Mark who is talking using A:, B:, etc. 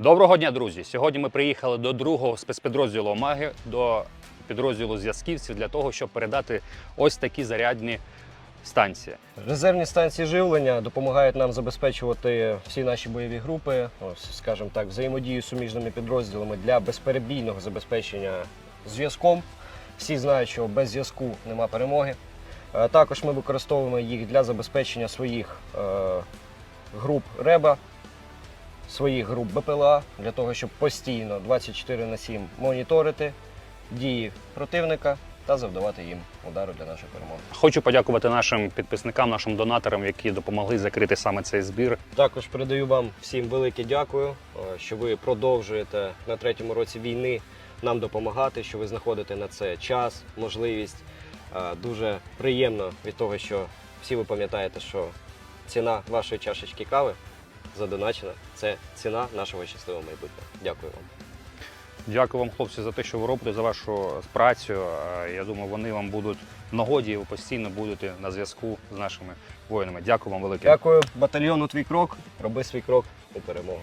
A: Доброго дня, друзі! Сьогодні ми приїхали до другого спецпідрозділу Омаги, до підрозділу зв'язківців для того, щоб передати ось такі зарядні станції.
B: Резервні станції живлення допомагають нам забезпечувати всі наші бойові групи, ось, скажімо так, взаємодію з суміжними підрозділами для безперебійного забезпечення зв'язком. Всі знають, що без зв'язку нема перемоги. Е, Також ми використовуємо їх для забезпечення своїх е, груп РЕБА, своїх груп БПЛА, для того, щоб постійно 24 на 7 моніторити дії противника та завдавати їм удару для нашої перемоги.
A: Хочу подякувати нашим підписникам, нашим донаторам, які допомогли закрити саме цей збір.
B: Також передаю вам всім велике дякую, е, що ви продовжуєте на третьому році війни нам допомагати, що ви знаходите на це час, можливість. Е, Дуже приємно від того, що всі ви пам'ятаєте, що ціна вашої чашечки кави задоначена це ціна нашого щасливого майбутнього. Дякую вам.
A: Дякую вам, хлопці, за те, що ви робите, за вашу працю. Е, Я думаю, вони вам будуть в нагоді, і ви постійно будете на зв'язку з нашими воїнами. Дякую вам велике.
B: Дякую батальйону Твій крок. Роби свій крок у перемогу.